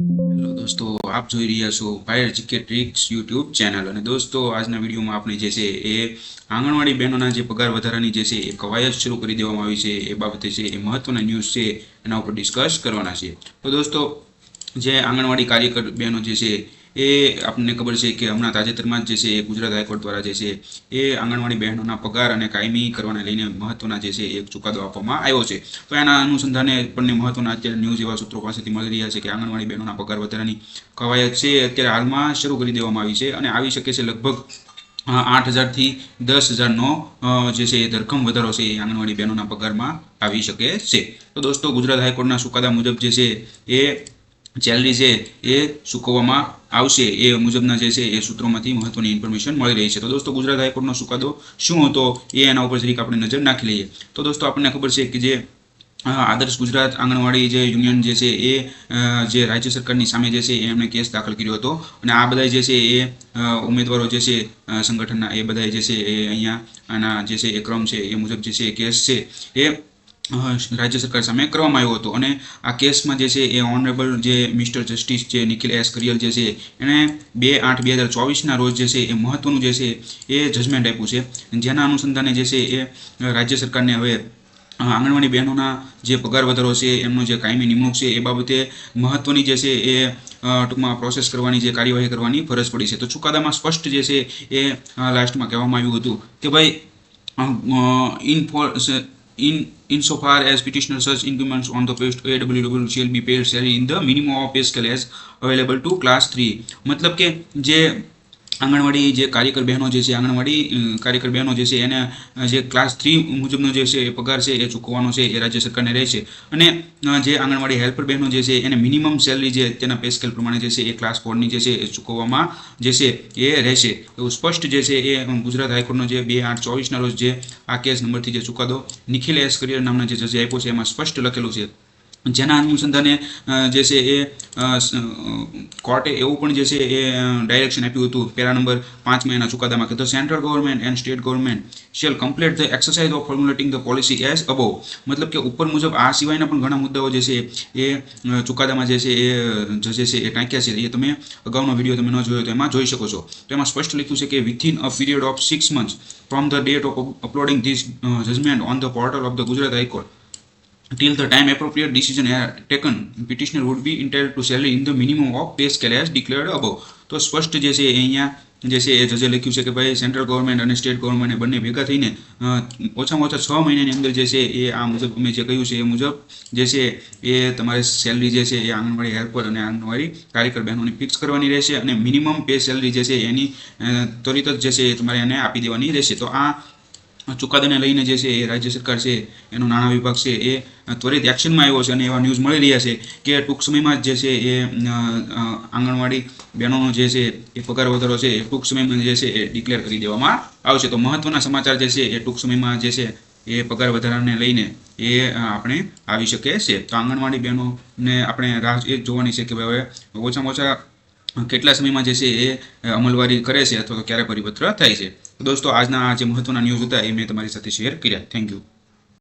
Hello દોસ્તો, આપ જોઈ રહ્યા છો fire GK tricks YouTube channel અને દોસ્તો, આજના વિડીયોમાં આપણે જે છે એ આંગણવાડી બહેનોના જે પગાર વધારાની જે છે એ કવાયત શરૂ કરી દેવામાં આવી છે. એ બાબતે છે એ મહત્વના ન્યૂઝ છે એના ઉપર ડિસ્કસ કરવાના છે તો દોસ્તો જે આંગણવાડી કાર્યકર બહેનો જે છે, એ આપણને ખબર છે કે હમણાં તાજેતરમાં જ છે, એ ગુજરાત હાઈકોર્ટ દ્વારા જે છે, એ આંગણવાડી બહેનોના પગાર અને કાયમી કરવાને લઈને મહત્વના જે છે, એક ચુકાદો આપવામાં આવ્યો છે. તો એના અનુસંધાને આપણને મહત્વના અત્યારે ન્યૂઝ એવા સૂત્રો પાસેથી મળી રહ્યા છે કે આંગણવાડી બહેનોના પગાર વધારાની કવાયત છે અત્યારે હાલમાં શરૂ કરી દેવામાં આવી છે અને આવી શકે છે લગભગ આઠ હજારથી દસ હજારનો જે છે, એ ધરખમ વધારો છે, એ આંગણવાડી બહેનોના પગારમાં આવી શકે છે. તો દોસ્તો, ગુજરાત હાઈકોર્ટના ચુકાદા મુજબ જે છે, એ સેલરી છે એ ચૂકવવામાં આવશે એ મુજબના જે છે એ સૂત્રોમાંથી મહત્વની ઇન્ફોર્મેશન મળી રહી છે. તો દોસ્તો ગુજરાત હાઈકોર્ટનો ચુકાદો શું હતો એ એના ઉપર જરીક આપણે નજર નાખી લઈએ. તો દોસ્તો આપણને ખબર છે કે જે આદર્શ ગુજરાત આંગણવાડી જે યુનિયન જે છે એ જે રાજ્ય સરકારની સામે જે છે એમણે કેસ દાખલ કર્યો હતો. અને આ બધા જે છે એ ઉમેદવારો જે છે સંગઠનના એ બધા જે છે એ અહીંયા આના જે છે એ ક્રમ છે એ મુજબ જે છે એ કેસ છે એ રાજ્ય સરકાર સામે કરવામાં આવ્યો હતો. અને આ કેસમાં જે છે એ ઓનરેબલ જે મિસ્ટર જસ્ટિસ જે નિખિલ એસ કરિયલ જે છે, એણે બે આઠ બે હજાર ચોવીસના રોજ જે છે એ મહત્વનું જે છે એ જજમેન્ટ આપ્યું છે. જેના અનુસંધાને જે છે એ રાજ્ય સરકારને હવે આંગણવાડી બહેનોના જે પગાર વધારો છે, એમનો જે કાયમી નિમણૂક છે, એ બાબતે મહત્વની જે છે એ ટૂંકમાં પ્રોસેસ કરવાની જે કાર્યવાહી કરવાની ફરજ પડી છે. તો ચુકાદામાં સ્પષ્ટ જે છે એ લાસ્ટમાં કહેવામાં આવ્યું હતું કે ભાઈ for in insofar as petitioner such increments on the post AWW shall be paid salary in the minimum of pay scale as available to class 3 મતલબ કે જે આંગણવાડી જે કાર્યકર બહેનો જે છે, આંગણવાડી કાર્યકર બહેનો જે છે, એને જે ક્લાસ થ્રી મુજબનો જે છે, એ પગાર છે, એ ચૂકવવાનો છે, એ રાજ્ય સરકારને રહેશે અને જે આંગણવાડી હેલ્પર બહેનો જે છે, એને મિનિમમ સેલરી જે તેના પે સ્કેલ પ્રમાણે જે છે, એ ક્લાસ ફોરની જે છે, એ ચૂકવવામાં જે છે, એ રહેશે એવું સ્પષ્ટ જે છે, એ ગુજરાત હાઈકોર્ટનો જે બે આઠ ચોવીસના રોજ જે આ કેસ નંબરથી જે ચુકાદો નિખિલ એસ કરિયર નામના જે જજે આપ્યો છે, એમાં સ્પષ્ટ લખેલું છે. જેના અનુસંધાને જે છે એ કોર્ટે એવું પણ જે છે એ ડાયરેક્શન આપ્યું હતું પેરા નંબર પાંચમાં એના ચુકાદામાં કે the central government and state government shall complete the exercise of formulating the policy as above. મતલબ કે ઉપર મુજબ આ સિવાયના પણ ઘણા મુદ્દાઓ જે છે એ ચુકાદામાં જે છે એ જજે છે એ ટાંક્યા છે. એ તમે અગાઉનો વીડિયો તમે ન જોયો તો એમાં જોઈ શકો છો. તો એમાં સ્પષ્ટ લખ્યું છે કે within a period of six months from the date of uploading this judgement on the portal of the Gujarat high court till the time appropriate decision are taken, petitioner would be entitled to salary in the minimum of pay scale as declared above. તો સ્પષ્ટ જે છે એ અહીંયા, જે છે એ જજે લખ્યું છે કે ભાઈ સેન્ટ્રલ ગવર્મેન્ટ અને સ્ટેટ ગવર્મેન્ટ બંને ભેગા થઈને ઓછામાં ઓછા છ મહિનાની અંદર જે છે એ આ મુજબ અમે જે કહ્યું છે એ મુજબ જે છે એ તમારે સેલરી જે છે એ આંગણવાડી હેલ્પર અને આંગણવાડી કાર્યકર બહેનોની ફિક્સ કરવાની રહેશે અને મિનિમમ પે સેલરી જે છે એની ત્વરિત જ જે છે એ તમારે એને આપી દેવાની રહેશે. તો આ ચુકાદાને લઈને જે છે એ રાજ્ય સરકાર છે, એનો નાણાં વિભાગ છે, એ ત્વરિત એક્શનમાં આવ્યો છે અને એવા ન્યૂઝ મળી રહ્યા છે કે ટૂંક સમયમાં જે છે એ આંગણવાડી બહેનોનો જે છે એ પગાર વધારો છે, એ ટૂંક સમયમાં જે છે એ ડિક્લેર કરી દેવામાં આવશે. તો મહત્વના સમાચાર જે છે એ ટૂંક સમયમાં જે છે એ પગાર વધારાને લઈને એ આપણે આવી શકે છે તો આંગણવાડી બહેનોને આપણે રાહ એ જોવાની છે કે ભાઈ હવે ઓછામાં ઓછા કેટલા સમયમાં જે છે એ અમલવારી કરે છે અથવા તો ક્યારે પરિપત્ર થાય છે. દોસ્તો, આજના જે મહત્વના ન્યૂઝ હતા એ મેં તમારી સાથે શેર કર્યા. Thank you